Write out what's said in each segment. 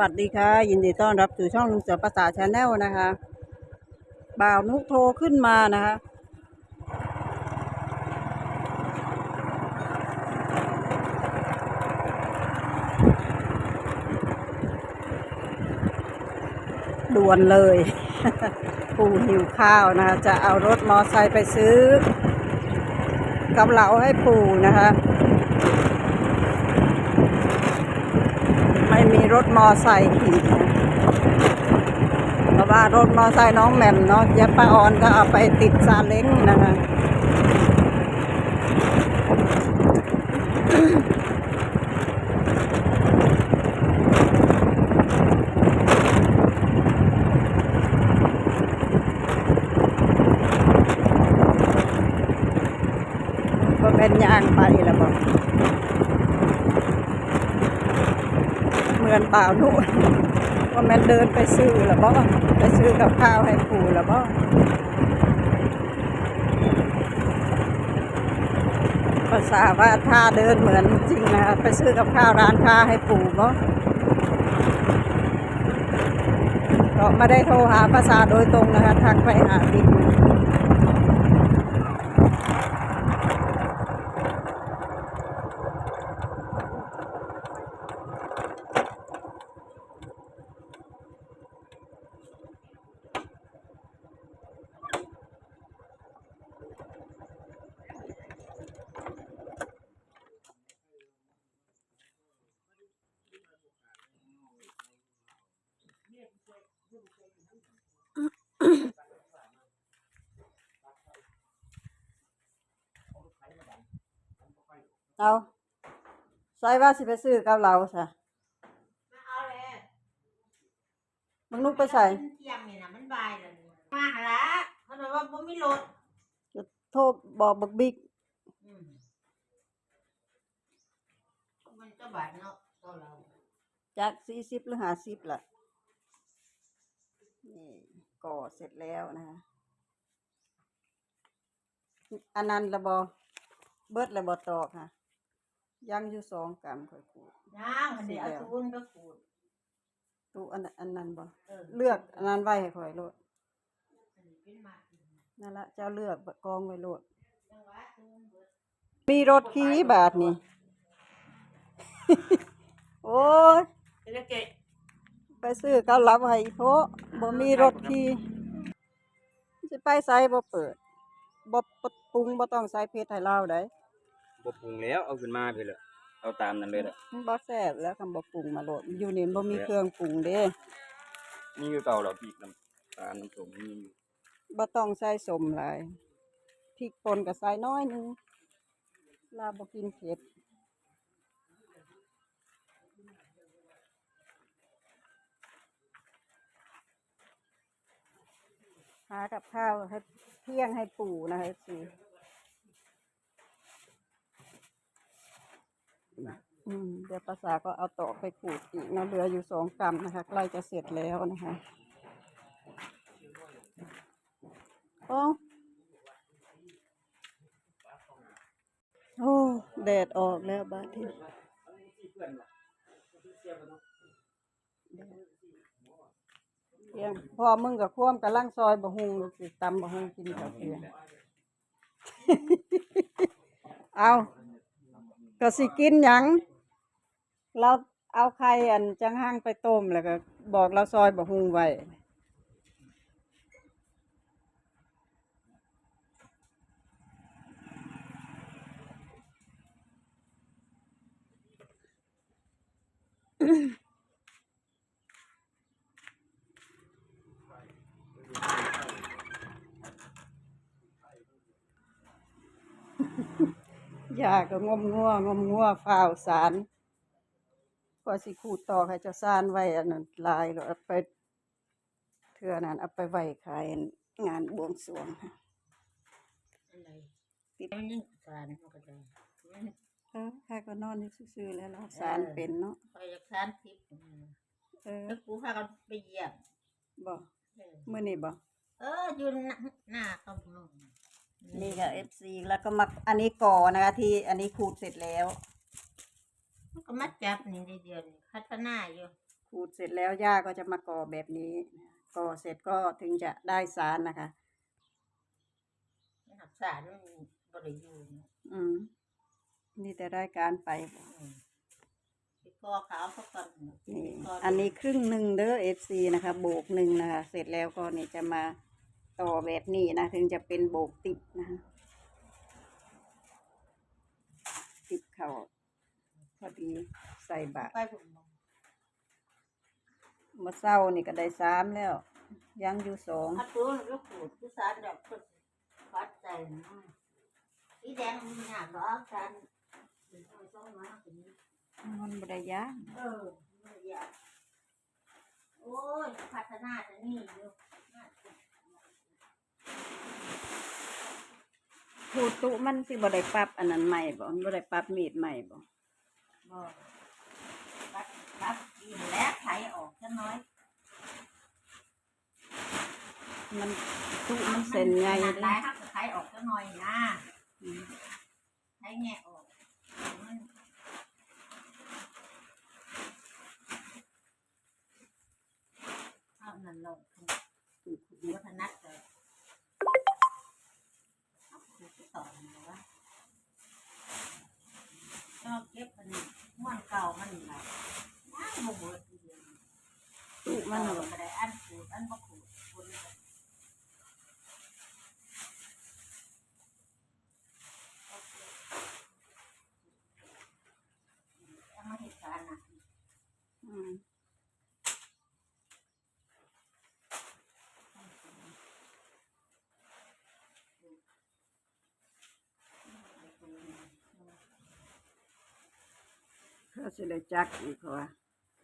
วัสดีค่ะ ยินดีต้อนรับสู่ช่องลุงเสือภาษาชาแนลนะคะ บ่าวนุโทรขึ้นมานะคะ ด่วนเลยปูหิวข้าวนะคะ จะเอารถมอไซค์ไปซื้อกับเหลาให้ปูนะคะ ไม่มีรถมอไซค์ขี่เพราะว่ารถมอไซค์น้องแหม่มเนาะยะป้าออนก็เอาไปติดซาเล้งนะคะก็เป็นยางไปแล้วบอก เหมือนเปล่าหนุ่ว่าแมันเดินไปซื้อแล้วบ่ไปซื้อกับข้าวให้ปู่แล้วบ่ภาษาว่าท่าเดินเหมือนจริงนะไปซื้อกับข้าวร้านค้าให้ปู่บ่ก็ไม่ได้โทรหาภาษาโดยตรงนะคะทักไปหาบิ๊ เอาใส่ว่าสิไปซื้อกับเราซะมาเอาเลยมึงนุกไปใส่เที่ยงนี่นะมันบ่ายแล้วนี่มาหาละเขาบอกว่าบ่มีรถจะโทรบอกบักบิ๊กอืมมันก็บ่ายเนาะก็เราจากสี่สิบหรือห้าสิบล่ะนี่ก่อเสร็จแล้วนะคะอันนั้นระบอเบิดระบอตอกค่ะ ยังอยู่สองกรัมค่อยขูด ย่างอันนี้เอาทุนก็ขูด ตู้อันอันนั้นบ่เออเลือกอันนั้นไว้ให้ค่อยโลดอันนี้เป็นมากินนั่นละเจ้าเลือกกองไว้โลด จังหวะทุนเบิดมีรถขี่บาทนี่ โอ้ยเด็กเกะไปซื้อเกาเหลับให้อีโพะบ่มีรถขี่สิไปไสบ่เปิดบ่ปดปรุงบ่ต้องใส่เพชรให้เราได้ บ่ปรุงแล้วเอาขึ้นมาเพิ่นละเอาตามนั้นเลยแหละมันบ่แซ่บแล้วคำบ่ปรุงมาโลดอยู่นี่บ่มีเครื่องปรุงเด้นี่คือเก่าเราพริกน้ำตาลน้ำส้มนี่บ่ต้องใส่สมหลายพริกป่นก็ใส่น้อยหนึงลาบ่กินเผ็ดหากับข้าวให้เที่ยงให้ปู่นะคะสิ อืมเดี๋ยวภาษาก็เอาตอกไปขูดอีกนะเหลืออยู่สองกรัมนะคะใกล้จะเสร็จแล้วนะคะโอ้โอ้แดดออกแล้วบาดทีเที่ยงพอมึงกับควมกับล่างซอยบะฮุงลูกสิตำบะฮุงกินกับเที่ยเอา ก็สิกินหยังเราเอาไข่อันจังห้างไปต้มแล้วก็ บอกเราซอยบะฮุงไว้ ยาก็งมงัวงมงัวฝ่าวสารก็สิขูดตอกให้เจ้าซานไว้อันนั้นลายแล้วเอาไปเทื่อนั้นเอาไปไว้ขายงานบวงสรวงค่ะอะไรติดมันยังสารมันก็ได้มันเออใครก็นอนอยู่ซื่อๆแล้วเนาะสารเป็นเนาะคอยจะสารทิพย์อืมเออแล้วกูพากันไปเยี่ยมบ่เออมื้อนี้บ่เอออยู่หน้าหน้าเขาพนม นี่ก็ FC แล้วก็มาอันนี้ก่อนะคะที่อันนี้ขูดเสร็จแล้ว มันก็มาจับนี่ได้เดียวนี่พัฒนาอยู่ขูดเสร็จแล้วย่าก็จะมาก่อแบบนี้ก่อเสร็จก็ถึงจะได้สารนะคะมันหักสารมันบริยูนอืมนี่แต่ได้การไปบ่ไปกอขาวเขาก่อนนี่อันนี้ครึ่งหนึ่งเด้อ FC นะคะโบกหนึ่งนะคะ เสร็จแล้วก็นี่จะมา ต่อแบบนี้นะ ถึงจะเป็นโบกติดนะคะติดเข่าพอดีใส่บาตรมมองเศร้านี่ก็ได้สามแล้ว ยังอยู่สองถ้าตัวลูกขูดที่สารดอกก็ฟัดใจนะสีแดงมันหนักหรอการเป็นมันบได้ย่างเออไม่อยากโอ้ย พัฒนาจะนี่อยู่น่าะ ผูตุมันสิบ่ได้ปรับอันนั้นใหม่บ่มันบ่ได้ปรับมีดใหม่บ่บอกปัดปัดกินแล้วไถออกจะน้อย มันตุมันเส้นใหญ่เลเด้ยครับไถออกจะน้อยนะอืมไถแงะออกมันเอานั่นลงถูกวัฒนัดเลย ชอบเก็บมันม้วนเก่ามันแบบน้ำบ่เบิดทีเดียวตุมันน่ะบ่บ่ได้อันขูดอันบ่ขูดคนละเอามาเฮ็ดการน่ะ อืม เขา สิได้จักอีกเพราะว่า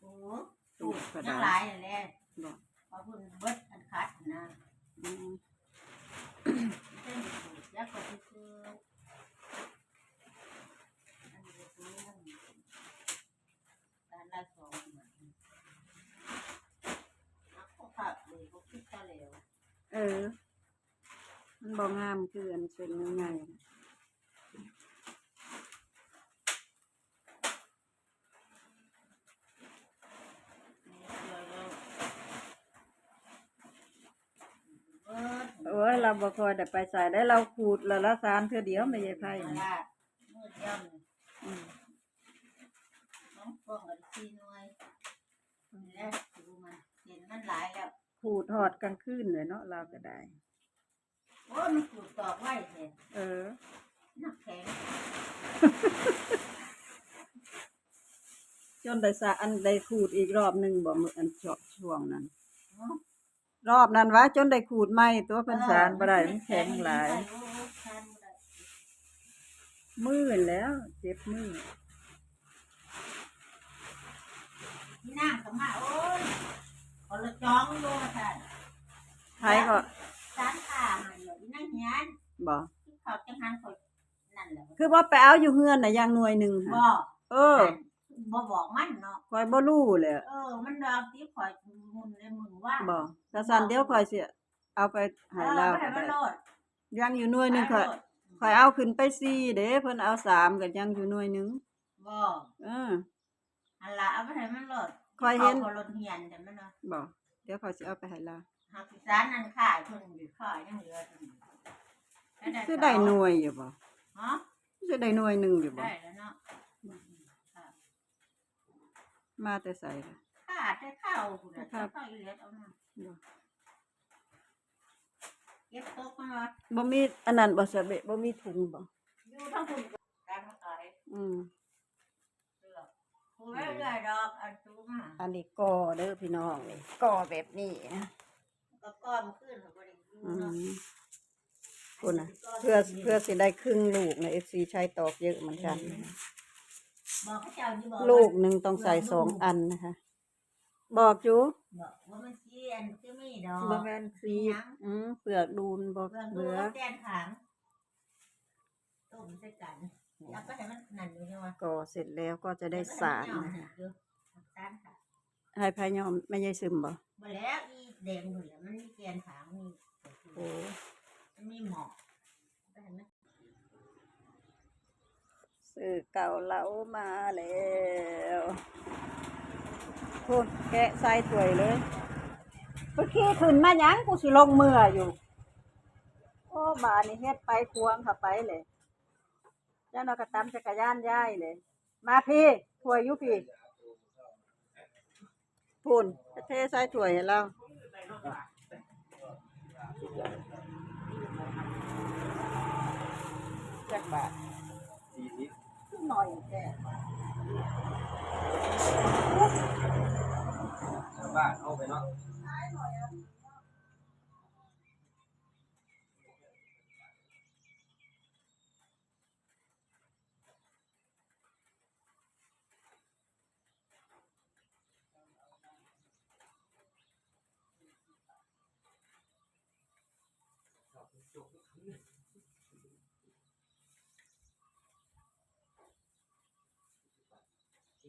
โอ้สูตรยังหลายนั่นแหละบ่เพราะเพิ่นเบิดอันคัดนะอืมเส้นสูตรแล้วก็คืออันนี้คือการละสองเหมือนนักก็ผักเลยก็คิดซะแล้วเออ มันบ่งามคืออันเส้นใหญ่ๆ โอ้ ยเราบ่คอยได้ไปใส่ได้เราขูดแล้วละสารเทื่อเดียวไม่ใช่ไผเวนี่ลามืดย่ำอืมน้องฟองกับซีน้อยแล้วดูมันเห็นมันหลายแล้วขูดหอดกลางคืนเลยเนาะเราก็ได้ โอ้มันขูดตอกไว้เลยเออ นักแข็งจนได้สะอันได้ขูดอีกรอบหนึ่งบ่มืออันช่วงช่วงนั้นเนาะ รอบนั้นวะจนได้ขูดใหม่ตัวเพิ่นสารบ่ได้มันแข็งหลายโอ้แข็งบ่ได้มือแล้วเจ็บมือที่นั่งก็มาโอ้ยคนละจ้องโลท่านไผก็สารขามาอยู่ที่นั่งเฮียนบ่ที่เขาจังหันเขานั่นแหละคือว่าไปเอาอยู่เฮือนน่ะอย่างหน่วยหนึงบ่ค่ะเออ บ่บอกมันเนาะข่อยบ่รู้เลยเออ มันดอกที่ข่อยมุนเลยมุนว่าบ่กะสันเดี๋ยวข่อยสิเอาไปให้เราเออก็บ่ให้มันได้โลดยังอยู่หน่วยหนึงข่อยข่อยเอาขึ้นไปสี่เด้เพิ่นเอาสามก็ยังอยู่หน่วยหนึงบ่เอออันละเอาไปให้มันโลดข่อยเห็นเขารถเฮียนแต่มันเนาะบ่เดี๋ยวข่อยสิเอาไปให้เราหากสิสารนั่นขายเพิ่นอยู่ขายยังเหลืออยู่สิได้หน่วยอยู่บ่ฮะสิได้หน่วยหนึงอยู่บ่ได้แล้วเนาะค่ะ มาแต่ใส่ล่ะขาดได้ข้าวพุ่นน่ะครับ ข้าวอีเล็ดเอามาบ่เก็บตกมาว่าบ่มีอันนั้นบ่สะเบะบ่มีถุงบ่อยู่ทั้งพุ่นการมาขายอืมเลือกผู้เรื่อยๆดอกอันสูงอะอันนี้ก่อเด้อพี่น้องนี่ก่อแบบนี้นะ ก็ก้อนขึ้นบ่ได้อยู่อืเนาะม คุณน่ะ เพื่อเพื่อสิได้ครึ่งลูกนะ FC ใช้ตอกเยอะเหมือนกันนะคะ บอกเขาเจ้านี่บอกลูกหนึงต้องใส่สองอันนะคะ บอกอยู่บอกว่ามันเสียนคือมีดอก บ่แม่นสีอืมเปลือกดูนบ่เรื่องเหดูลือว่าแกนขางต้มใส่กันแล้วก็ให้มันนั่นอยู่เนี่ยว่าก่อเสร็จแล้วก็จะได้สารนะคะสารค่ะให้พายอมไม่ใช่ซึมบ่มาแล้วอีแดงหมดแล้วมันมีแกนขางมีโอ้มันมีหมอกได้ไหม ซื้อเก่าเหลามาแล้วพูดแกะใส่ถ้วยเลยเมื่อกี้ขึ้นมาหยังกูสิลงมืออยู่ โอ้บานี่เฮ็ดไปควงเข้าไปเลยเจ้าเราก็ตามจักรยานย้ายเลย มาพี่ถ้วยอยู่พี่พูนเทใส่ถ้วยให้เราจักบาทสี่สิบ หน่อยแกชาวบ้านเอาไปเนาะ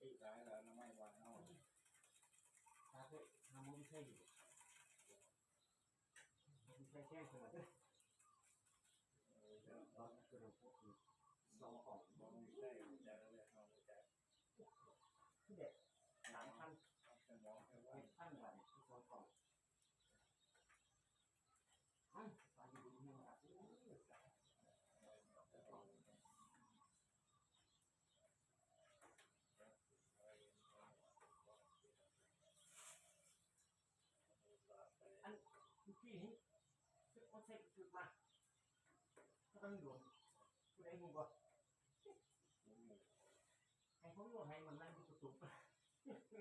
cái cái là nó may hoàn nó ta cái nó muốn xây gì? Không phải che rồi đấy đó cái đồ phụ xong phòng หรื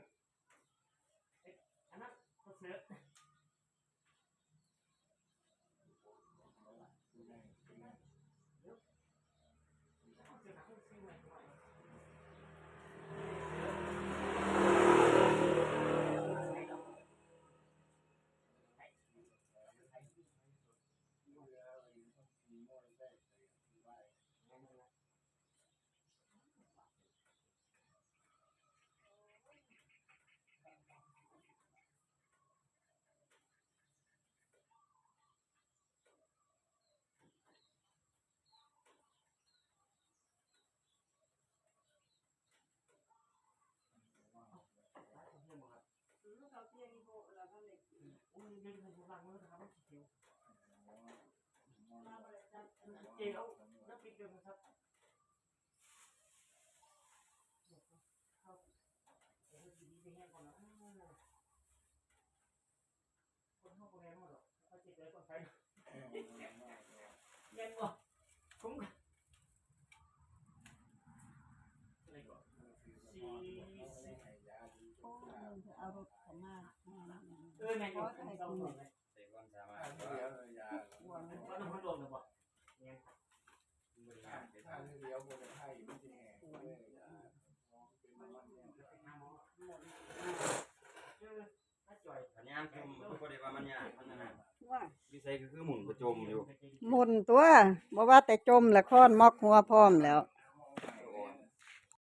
uống đi mình cũng bằng nó thằng nó chịu chịu nó bị đường thật không để nó chỉ đi nghe còn nó còn không có nghe mà rồi chỉ để còn phải nhanh quá cũng Sí, sí. Oh, the arrow command. เนี่ยมือหน้าเป็นเออถ้าจ่อยสัญญาณคือมันก็ได้ว่ามันยากมันนั่นน่ะว่าอยู่ใส่ก็คือหมุนกระจมอยู่ หมุนตัวบ่ว่าแต่จมละครมอกหัวพร้อมแล้ว